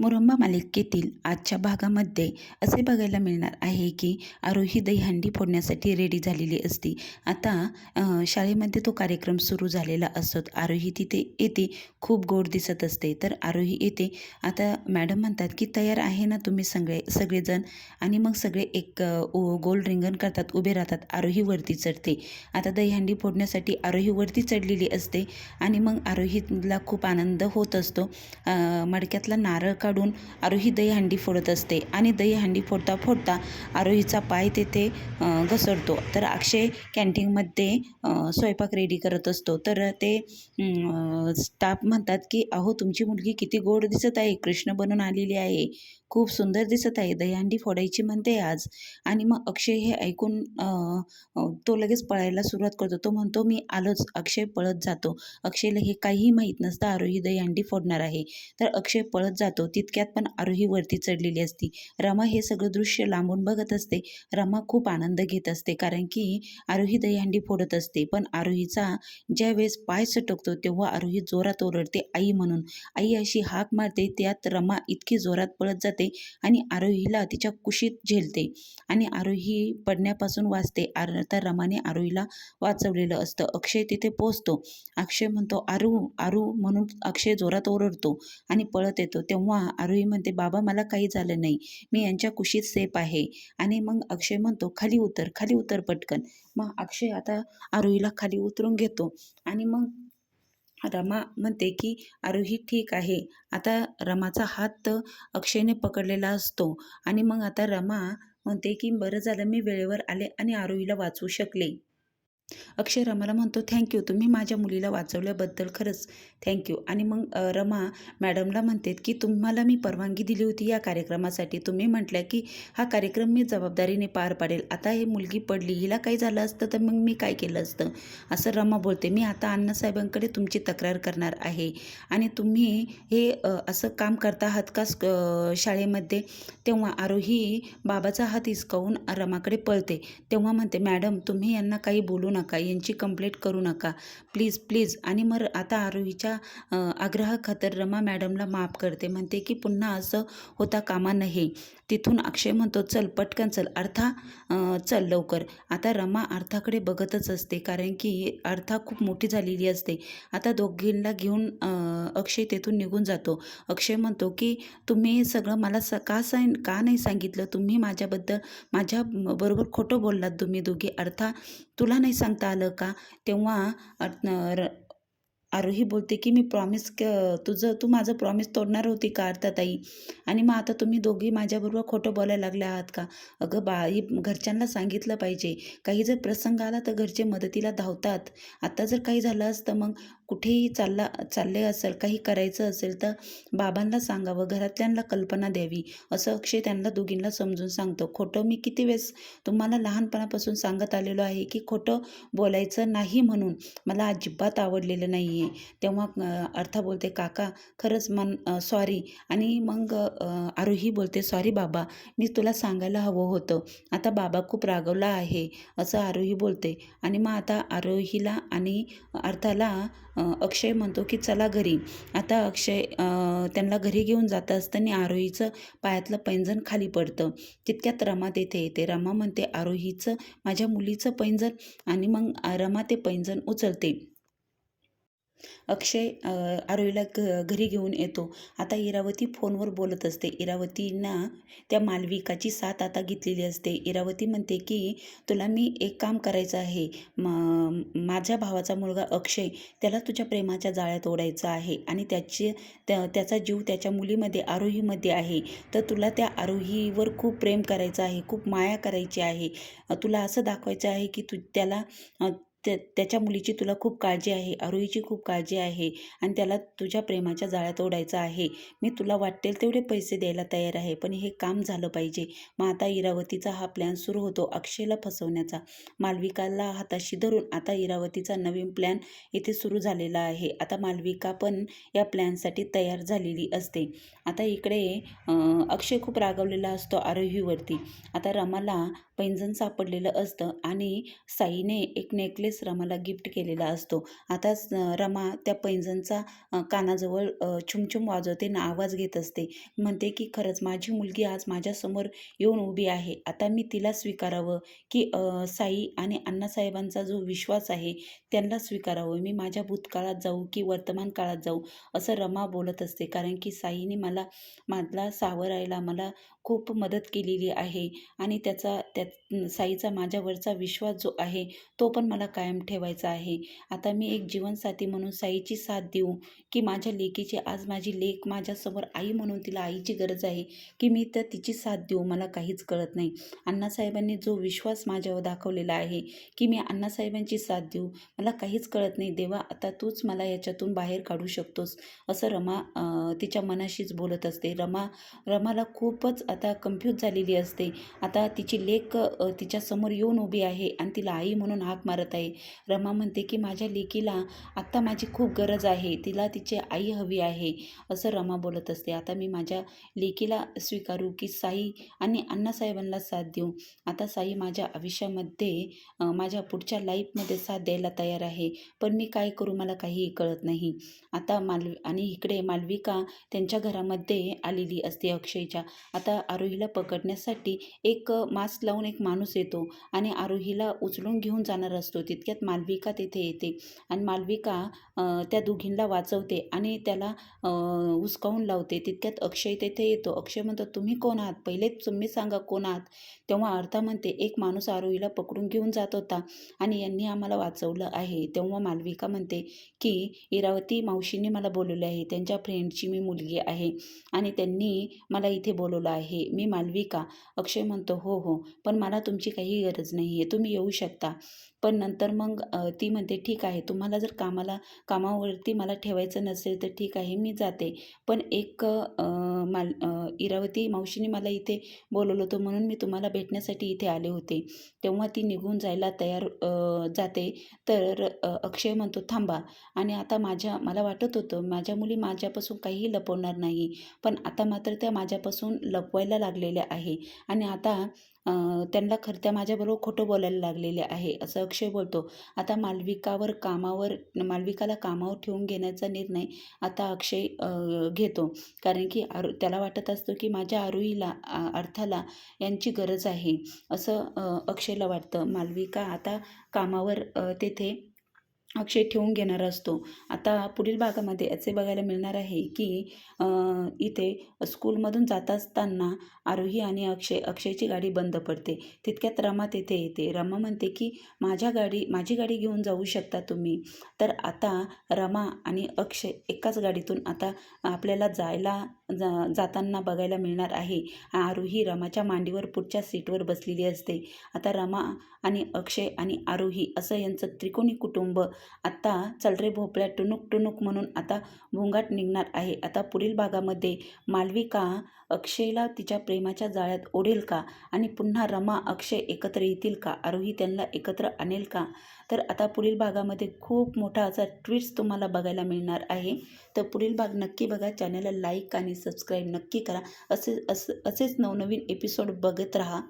मुरंबा मालिकेतील आजच्या भागामध्ये असे बघायला मिळणार आहे की आरोही दहीहंडी फोडण्यासाठी रेडी झालेली असती. आता शाळेमध्ये तो कार्यक्रम सुरू झालेला असतो. आरोही तिथे येते खूप गोड दिसत असते. तर आरोही येते. आता मॅडम म्हणतात की तयार आहे ना तुम्ही सगळे सगळेजण? आणि मग सगळे एक गोल रिंगण करतात उभे राहतात. आरोही वरती चढते. आता दहीहंडी फोडण्यासाठी आरोही वरती चढलेली असते. आणि मग आरोहीला खूप आनंद होत असतो. मडक्यातला नारळ काढून आरोही दहीहंडी फोडत असते आणि दहीहंडी फोडता फोडता आरोहीचा पाय तेथे घसरतो. तर अक्षय कॅन्टीनमध्ये स्वयंपाक रेडी करत असतो. तर ते स्टाफ म्हणतात की अहो तुमची मुलगी किती गोड दिसत आहे. कृष्ण बनून आलेली आहे. खूप सुंदर दिसत आहे. दहीहंडी फोडायची म्हणते आज. आणि मग अक्षय हे ऐकून तो लगेच पळायला सुरुवात करतो. तो म्हणतो मी आलोच. अक्षय पळत जातो. अक्षयला हे काहीही माहीत नसतं आरोही दहीहंडी फोडणार आहे. तर अक्षय पळत जातो. तितक्यात पण आरोही वरती चढलेली असती. रमा हे सगळं दृश्य लांबून बघत असते. रमा खूप आनंद घेत असते कारण की आरोही दहीहंडी फोडत असते. पण आरोहीचा ज्या वेळेस पाय सटकतो तेव्हा आरोही जोरात ओरडते आई म्हणून. आई अशी हाक मारते त्यात रमा इतकी जोरात पळत जाते आणि आरोहीला तिच्या कुशीत झेलते आणि आरोही पडण्यापासून वाचते. आर तर रमाने आरोहीला वाचवलेलं असतं. अक्षय तिथे पोचतो अक्षय म्हणतो आरू आरू म्हणून अक्षय जोरात ओरडतो आणि पळत येतो. तेव्हा आरोही म्हणते बाबा मला काही झालं नाही. मी यांच्या कुशीत सेफ आहे. आणि मग अक्षय म्हणतो खाली उतर खाली उतर पटकन. मग अक्षय आता आरोहीला खाली उतरून घेतो. आणि मग रमा म्हणते की आरोही ठीक आहे. आता रमाचा हात अक्षयने पकडलेला असतो. आणि मग आता रमा म्हणते की बरं झालं मी वेळेवर आले आणि आरोहीला वाचवू शकले. अक्षय रमाला म्हणतो थँक्यू तुम्ही माझ्या मुलीला वाचवल्याबद्दल खरंच थँक्यू आणि मग रमा मॅडमला म्हणते की तुम्हाला मी परवानगी दिली होती या कार्यक्रमासाठी. तुम्ही म्हटल्या की हा कार्यक्रम मी जबाबदारीने पार पाडेल. आता हे मुलगी पडली हिला काही झालं असतं तर मग मी काय केलं असतं? असं रमा बोलते. मी आता अण्णासाहेबांकडे तुमची तक्रार करणार आहे. आणि तुम्ही हे असं काम करता आहात का शाळेमध्ये? तेव्हा आरोही बाबाचा हात हिसकावून रमाकडे पळते. तेव्हा म्हणते मॅडम तुम्ही यांना काही बोलू नका यांची कंप्लेंट करू नका. प्लीज प्लीज आणि मग आता आरोहीच्या आग्रहाखातर रमा मॅडमला माफ करते. म्हणते की पुन्हा असं होता कामा नये. तिथून अक्षय म्हणतो चल पटकन चल. अर्था चल लवकर. आता रमा अर्थाकडे बघतच असते कारण की अर्था खूप मोठी झालेली असते. आता दोघींना घेऊन अक्षय तेथून निघून जातो. अक्षय म्हणतो की तुम्ही सगळं मला स का सांग का नाही सांगितलं? तुम्ही माझ्याबद्दल माझ्या बरोबर खोटं बोललात तुम्ही दोघी. अर्था तुला नाही सांगता आलं का? तेव्हा र- आरोही बोलते की मी प्रॉमिस क तुझं तू माझं प्रॉमिस तोडणार होती का अर्थाताई? आणि मग आता तुम्ही दोघी माझ्याबरोबर खोटं बोलायला लागल्या आहात का? अगं बा ही घरच्यांना सांगितलं पाहिजे. काही जर प्रसंग आला तर घरचे मदतीला धावतात. आता जर काही झालं असतं मग कुठेही चालला चालले असेल काही करायचं असेल तर बाबांना सांगावं घरातल्यांना कल्पना द्यावी. असं अक्षय त्यांना दोघींना समजून सांगतो. खोटं मी किती वेळेस तुम्हाला लहानपणापासून सांगत आलेलो आहे की खोटं बोलायचं नाही म्हणून. मला अजिबात आवडलेलं नाही आहे तेव्हा अर्था बोलते काका खरंच मन सॉरी आणि मग आरोही बोलते सॉरी बाबा मी तुला सांगायला हवं होतं. आता बाबा खूप रागवला आहे. असं आरोही बोलते. आणि मग आता आरोहीला आणि अर्थाला अक्षय म्हणतो की चला घरी. आता अक्षय त्यांना घरी घेऊन जात असताना आरोहीचं पायातलं पैंजण खाली पडतं. तितक्यात रमा तेथे येते. रमा म्हणते आरोहीचं माझ्या मुलीचं पैंजण. आणि मग रमा ते पैंजण उचलते. अक्षय आरोहीला घ घरी घेऊन येतो. आता इरावती फोनवर बोलत असते. इरावतींना त्या मालविकाची साथ आता घेतलेली असते. इरावती म्हणते की तुला मी एक काम करायचं आहे. म माझ्या भावाचा मुलगा अक्षय त्याला तुझ्या प्रेमाच्या जाळ्यात ओढायचं आहे आणि त्याची त्या त्याचा जीव त्याच्या मुलीमध्ये आरोहीमध्ये आहे. तर तुला त्या आरोहीवर खूप प्रेम करायचं आहे खूप माया करायची आहे. तुला असं दाखवायचं आहे की तू त्याला त्या त्याच्या मुलीची तुला खूप काळजी आहे आरोहीची खूप काळजी आहे आणि त्याला तुझ्या प्रेमाच्या जाळ्यात ओढायचं आहे. मी तुला वाटेल तेवढे पैसे द्यायला तयार आहे पण हे काम झालं पाहिजे. मग आता इरावतीचा हा प्लॅन सुरू होतो अक्षयला फसवण्याचा. मालविकाला हाताशी धरून आता इरावतीचा नवीन प्लॅन इथे सुरू झालेला आहे. आता मालविका पण या प्लॅनसाठी तयार झालेली असते. आता इकडे अक्षय खूप रागवलेला असतो आरोहीवरती आता रमाला पैंजण सापडलेलं असतं आणि साईने एक नेकलेस नेकलेस रमाला गिफ्ट केलेला असतो. आता रमा त्या पैंजणचा कानाजवळ छुमछुम वाजवते ना आवाज घेत असते. म्हणते की खरंच माझी मुलगी आज माझ्यासमोर येऊन उभी आहे. आता मी तिला स्वीकारावं की साई आणि अण्णासाहेबांचा जो विश्वास आहे त्यांना स्वीकारावं. मी माझ्या भूतकाळात जाऊ की वर्तमान काळात जाऊ? असं रमा बोलत असते. कारण की साईने मला मला सावरायला मला खूप मदत केलेली आहे आणि त्याचा त्या साईचा माझ्यावरचा विश्वास जो आहे तो पण मला कायम ठेवायचा आहे. आता मी एक जीवनसाथी म्हणून साईची साथ देऊ की माझ्या लेकीची आज माझी लेक माझ्यासमोर आई म्हणून तिला आईची गरज आहे की मी तर तिची साथ देऊ मला काहीच कळत नाही. अण्णासाहेबांनी जो विश्वास माझ्यावर दाखवलेला आहे की मी अण्णासाहेबांची साथ देऊ मला काहीच कळत नाही. देवा आता तूच मला याच्यातून बाहेर काढू शकतोस असं रमा तिच्या मनाशीच बोलत असते. रमा रमाला खूपच आता कन्फ्यूज झालेली असते. आता तिची लेक तिच्यासमोर येऊन उभी आहे आणि तिला आई म्हणून हाक मारत आहे. रमा म्हणते की माझ्या लेकीला आत्ता माझी खूप गरज आहे. तिला तिची आई हवी आहे. असं रमा बोलत असते. आता मी माझ्या लेकीला स्वीकारू की साई आणि अण्णासाहेबांना साथ देऊ? आता साई माझ्या आयुष्यामध्ये माझ्या पुढच्या लाईफमध्ये साथ द्यायला तयार आहे. पण मी काय करू? मला काहीही कळत नाही. आता मालवी आणि इकडे मालविका त्यांच्या घरामध्ये आलेली असते अक्षयच्या. आता आरोहीला पकडण्यासाठी एक मास्क लावून एक माणूस येतो आणि आरोहीला उचलून घेऊन जाणार असतो. तितक्यात मालविका तेथे येते आणि मालविका त्या दोघींना वाचवते आणि त्याला हुसकावून लावते. तितक्यात अक्षय तेथे येतो. अक्षय म्हणतो तुम्ही कोण आहात? पहिले तुम्ही सांगा कोण आहात? तेव्हा अर्था म्हणते एक माणूस आरोहीला पकडून घेऊन जात होता आणि यांनी आम्हाला वाचवलं आहे. तेव्हा मालविका म्हणते की इरावती मावशींनी मला बोलवले आहे. त्यांच्या फ्रेंडची मी मुलगी आहे आणि त्यांनी मला इथे बोलवलं आहे. मी मालविका अक्षय म्हणतो हो हो पण मला तुमची काही गरज नाही आहे तुम्ही येऊ शकता. पण नंतर मग ती म्हणते ठीक आहे तुम्हाला जर कामाला कामावरती मला ठेवायचं नसेल तर ठीक आहे मी जाते. पण एक माल इरावती मावशीने मला इथे बोलवलं होतं म्हणून मी तुम्हाला भेटण्यासाठी इथे आले होते. तेव्हा ती निघून जायला तयार जाते. तर अक्षय म्हणतो थांबा. आणि आता माझ्या मला वाटत होतं माझ्या मुली माझ्यापासून काहीही लपवणार नाही. पण आता मात्र त्या माझ्यापासून लपवायला लागलेल्या आहे. आणि आता त्यांना खरं त्या माझ्याबरोबर खोटं बोलायला लागलेले आहे. असं अक्षय बोलतो आता मालविकावर कामावर मालविकाला कामावर ठेवून घेण्याचा निर्णय आता अक्षय घेतो. कारण की आरु त्याला वाटत असतो की माझ्या आरोहीला अर्थाला यांची गरज आहे. असं अक्षयला वाटतं. मालविका आता कामावर तेथे अक्षय ठेवून घेणार असतो. आता पुढील भागामध्ये असे बघायला मिळणार आहे की इथे स्कूलमधून जात असताना आरोही आणि अक्षय अक्षयची गाडी बंद पडते. तितक्यात रमा तेथे येते. रमा म्हणते की माझ्या गाडी माझी गाडी घेऊन जाऊ शकता तुम्ही? तर आता रमा आणि अक्षय एकाच गाडीतून आता आपल्याला जायला जा जाताना बघायला मिळणार आहे. आरोही रमाच्या मांडीवर पुढच्या सीटवर बसलेली असते. आता रमा आणि अक्षय आणि आरोही असं यांचं त्रिकोणी कुटुंब आत्ता चल रे भोपळ्या टुनुक टुनुक म्हणून आता भोंगाट निघणार आहे. आता पुढील भागामध्ये मालविका अक्षयला तिच्या प्रेमाच्या जाळ्यात ओढेल का? आणि पुन्हा रमा अक्षय एकत्र येतील का? आरोही त्यांना एकत्र आणेल का? तर आता पुढील भागामध्ये खूप मोठा असा ट्विट्स तुम्हाला बघायला मिळणार आहे. तर पुढील भाग नक्की बघा. चॅनलला लाईक आणि सबस्क्राईब नक्की करा. असे असे असेच नवनवीन एपिसोड बघत राहा.